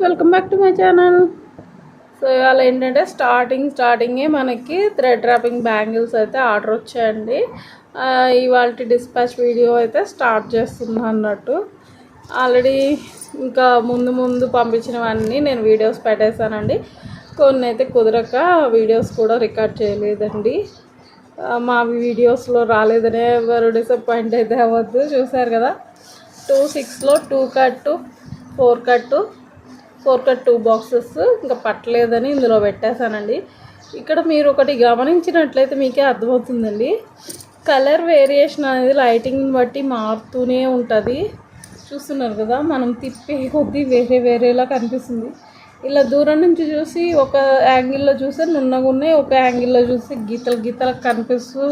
Welcome back to my channel. So ఇవాళ ఏంటంటే starting స్టార్టింగే మనకి థ్రెడ్ ర్యాపింగ్ బ్యాంగిల్స్ అయితే ఆర్డర్ వచ్చాయండి. ఇవాళ డిస్పాచ్ వీడియో అయితే స్టార్ట్ చేస్తున్నా అన్నట్టు. ఆల్రెడీ ఇంకా ముందు ముందు పంపించినవన్నీ నేను వీడియోస్ పెట్టేశానండి. కొన్ని అయితే కుదరక వీడియోస్ కూడా రికార్డ్ చేయలేదండి. మా వీడియోస్లో రాలేదనే ఎవరు డిసప్పాయింట్ అయితే అవ్వద్దు చూసారు కదా? టూ సిక్స్లో టూ కట్టు ఫోర్ కట్టు ఫోర్ కట్ టూ బాక్సెస్ ఇంకా పట్టలేదని ఇందులో పెట్టేశానండి. ఇక్కడ మీరు ఒకటి గమనించినట్లయితే మీకే అర్థమవుతుందండి. కలర్ వేరియేషన్ అనేది లైటింగ్ని బట్టి మారుతూనే ఉంటుంది. చూస్తున్నారు కదా మనం తిప్పే కొద్దీ వేరే వేరేలా కనిపిస్తుంది. ఇలా దూరం నుంచి చూసి ఒక యాంగిల్లో చూస్తే నున్నగా ఉన్నాయి ఒక యాంగిల్లో చూసి గీతలు గీతలు కనిపిస్తూ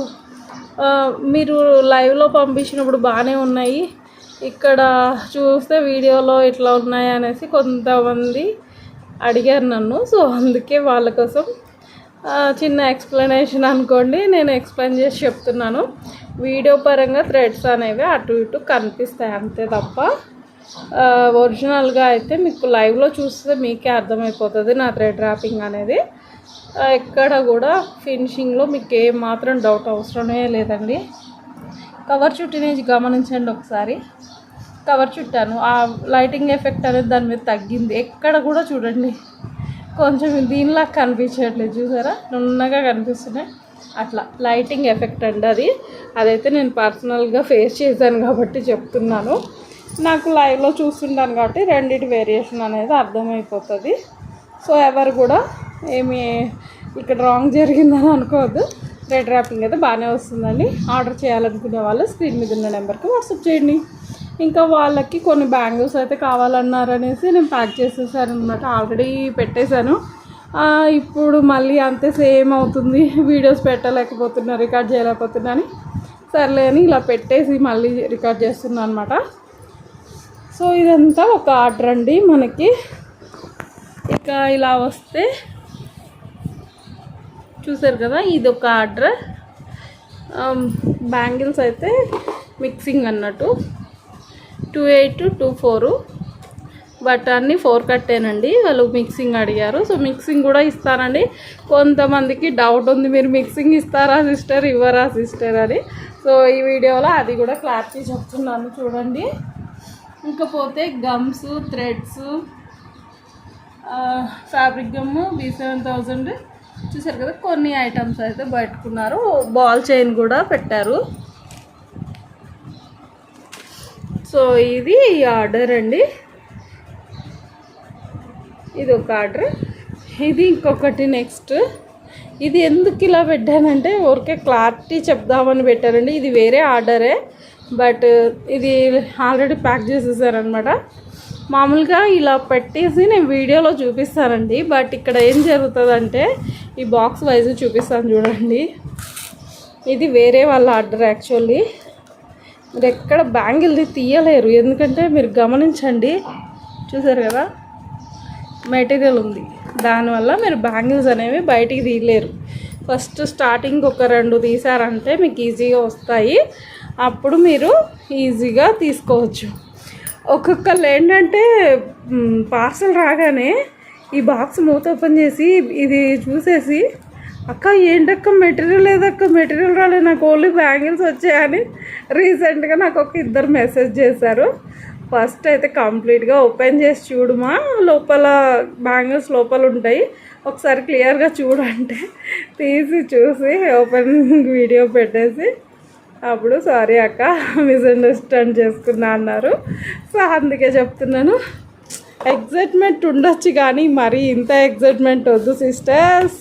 మీరు లైవ్లో పంపించినప్పుడు బాగానే ఉన్నాయి. ఇక్కడ చూస్తే వీడియోలో ఇట్లా ఉన్నాయనేసి కొంతమంది అడిగారు నన్ను. సో అందుకే వాళ్ళ కోసం చిన్న ఎక్స్ప్లెనేషన్ అనుకోండి నేను ఎక్స్ప్లెయిన్ చేసి చెప్తున్నాను. వీడియో పరంగా థ్రెడ్స్ అనేవి అటు ఇటు కనిపిస్తాయి అంతే తప్ప ఒరిజినల్గా అయితే మీకు లైవ్లో చూస్తే మీకే అర్థమైపోతుంది నా థ్రెడ్ ర్యాపింగ్ అనేది. ఎక్కడ కూడా ఫినిషింగ్లో మీకు ఏ మాత్రం డౌట్ అవసరమే లేదండి. కవర్ చుట్టినేది గమనించండి ఒకసారి. కవర్ చుట్టాను. ఆ లైటింగ్ ఎఫెక్ట్ అనేది దాని మీద తగ్గింది. ఎక్కడ కూడా చూడండి. కొంచెం దీనిలా కనిపించట్లేదు. చూసారా? నున్నగా కనిపిస్తున్నాయి. అట్లా లైటింగ్ ఎఫెక్ట్ అండి అది. అదైతే నేను పర్సనల్గా ఫేస్ చేశాను కాబట్టి చెప్తున్నాను. నాకు లైవ్లో చూస్తుంటాను కాబట్టి రెండింటి వేరియేషన్ అనేది అర్థమైపోతుంది. సో ఎవరు కూడా ఏమి ఇక్కడ రాంగ్ జరిగిందని అనుకోవద్దు. రెడ్ ర్యాపింగ్ అయితే బాగానే వస్తుందండి. ఆర్డర్ చేయాలనుకునే వాళ్ళు స్క్రీన్ మీద ఉన్న నెంబర్కి వాట్సాప్ చేయండి. ఇంకా వాళ్ళకి కొన్ని బ్యాంగిల్స్ అయితే కావాలన్నారనేసి నేను ప్యాక్ చేసేసాను అనమాట ఆల్రెడీ పెట్టేశాను ఇప్పుడు మళ్ళీ అంతే సేమ్ అవుతుంది. వీడియోస్ పెట్టలేకపోతున్నా రికార్డ్ చేయలేకపోతున్నా అని. సర్లే అని ఇలా పెట్టేసి మళ్ళీ రికార్డ్ చేస్తున్నాను అనమాట సో ఇదంతా ఒక ఆర్డర్ అండి మనకి. ఇక ఇలా వస్తే చూసారు కదా ఇది ఒక ఆర్డర్ బ్యాంగిల్స్ అయితే మిక్సింగ్ అన్నట్టు. Two eight two four. But అన్నీ ఫోర్ కట్టేనండి వాళ్ళు మిక్సింగ్ అడిగారు. సో మిక్సింగ్ కూడా ఇస్తానండి. కొంతమందికి డౌట్ ఉంది మీరు మిక్సింగ్ ఇస్తారా సిస్టర్ ఇవ్వరా సిస్టర్ అని. సో ఈ వీడియోలో అది కూడా క్లారిటీ చెప్తున్నాను చూడండి. ఇంకపోతే gums threads fabric gum B seven thousand. చూసారు కదా కొన్ని ఐటమ్స్ అయితే పెట్టుకున్నారు. బాల్ చైన్ కూడా పెట్టారు. సో ఇది ఈ ఆర్డర్ అండి. ఇది ఒక ఆర్డర్ ఇది ఇంకొకటి నెక్స్ట్ ఇది ఎందుకు ఇలా పెట్టానంటే ఊరికే క్లారిటీ చెప్దామని పెట్టానండి. ఇది వేరే ఆర్డరే బట్ ఇది ఆల్రెడీ ప్యాక్ చేసేసారనమాట మామూలుగా ఇలా పెట్టేసి నేను వీడియోలో చూపిస్తానండి బట్ ఇక్కడ ఏం జరుగుతుందంటే ఈ బాక్స్ వైజ్ చూపిస్తాను చూడండి. ఇది వేరే వాళ్ళ ఆర్డర్ యాక్చువల్లీ. మీరు ఎక్కడ బ్యాంగిల్ది తీయలేరు ఎందుకంటే మీరు గమనించండి. చూసారు కదా? మెటీరియల్ ఉంది. దానివల్ల మీరు బ్యాంగిల్స్ అనేవి బయటికి తీయలేరు. ఫస్ట్ స్టార్టింగ్ ఒక రెండు తీసారంటే మీకు ఈజీగా వస్తాయి. అప్పుడు మీరు ఈజీగా తీసుకోవచ్చు. ఒక్కొక్కళ్ళు ఏంటంటే పార్సల్ రాగానే ఈ బాక్స్ మూత ఓపెన్ చేసి ఇది చూసేసి అక్క ఏంటక్క మెటీరియల్ లేదక్క మెటీరియల్ రాలేదు నాకు ఓన్లీ బ్యాంగిల్స్ వచ్చాయని రీసెంట్గా నాకు ఒక ఇద్దరు మెసేజ్ చేశారు. ఫస్ట్ అయితే కంప్లీట్గా ఓపెన్ చేసి చూడుమా లోపల బ్యాంగిల్స్ లోపల ఉంటాయి. ఒకసారి క్లియర్గా చూడంటే తీసి చూసి ఓపెన్ వీడియో పెట్టేసి అప్పుడు సారీ అక్క మిస్అండర్స్టాండ్ చేసుకున్నా అన్నారు. సో అందుకే చెప్తున్నాను. ఎగ్జైట్మెంట్ ఉండొచ్చు కానీ మరీ ఇంత ఎగ్జైట్మెంట్ వద్దు సిస్టర్స్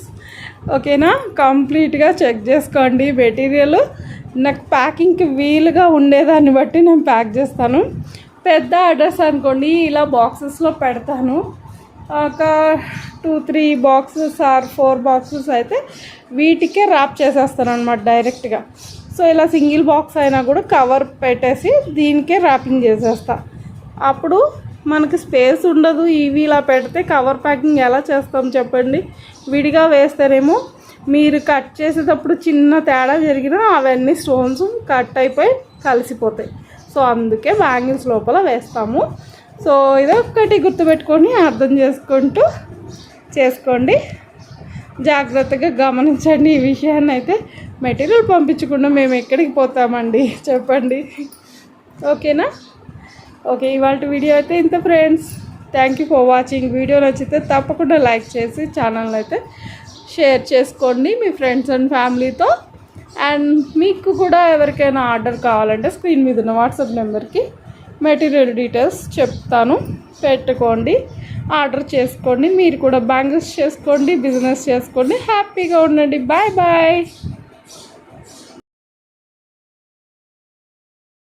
ఓకేనా? కంప్లీట్గా చెక్ చేసుకోండి మెటీరియల్. నాకు ప్యాకింగ్కి వీలుగా ఉండేదాన్ని బట్టి నేను ప్యాక్ చేస్తాను. పెద్ద అడ్రస్ అనుకోండి ఇలా బాక్సెస్లో పెడతాను. ఒక two three boxes or four boxes అయితే వీటికే ర్యాప్ చేసేస్తాను అనమాట డైరెక్ట్గా. సో ఇలా సింగిల్ బాక్స్ అయినా కూడా కవర్ పెట్టేసి దీనికే ర్యాపింగ్ చేసేస్తా. అప్పుడు మనకి స్పేస్ ఉండదు. ఇవి ఇలా పెడితే కవర్ ప్యాకింగ్ ఎలా చేస్తాం చెప్పండి? విడిగా వేస్తేనేమో మీరు కట్ చేసేటప్పుడు చిన్న తేడా జరిగినా అవన్నీ స్టోన్స్ కట్ అయిపోయి కలిసిపోతాయి. సో అందుకే బ్యాంగిల్స్ లోపల వేస్తాము. సో ఇదొక్కటి గుర్తుపెట్టుకొని అర్థం చేసుకుంటూ చేసుకోండి. జాగ్రత్తగా గమనించండి ఈ విషయాన్ని అయితే. మెటీరియల్ పంపించకుండా మేము ఎక్కడికి పోతామండి? చెప్పండి. ఓకేనా? ఓకే ఇవాళ వీడియో అయితే ఇంత friends. Thank you for watching video నచ్చితే తప్పకుండా లైక్ చేసి ఛానల్ అయితే షేర్ చేసుకోండి మీ ఫ్రెండ్స్ అండ్ ఫ్యామిలీతో. అండ్ మీకు కూడా ఎవరికైనా ఆర్డర్ కావాలంటే స్క్రీన్ మీద ఉన్న వాట్సాప్ నెంబర్కి మెటీరియల్ డీటెయిల్స్ చెప్తాను. పెట్టుకోండి. ఆర్డర్ చేసుకోండి. మీరు కూడా బ్యాంగిల్స్ చేసుకోండి బిజినెస్ చేసుకోండి. హ్యాపీగా ఉండండి. Bye bye.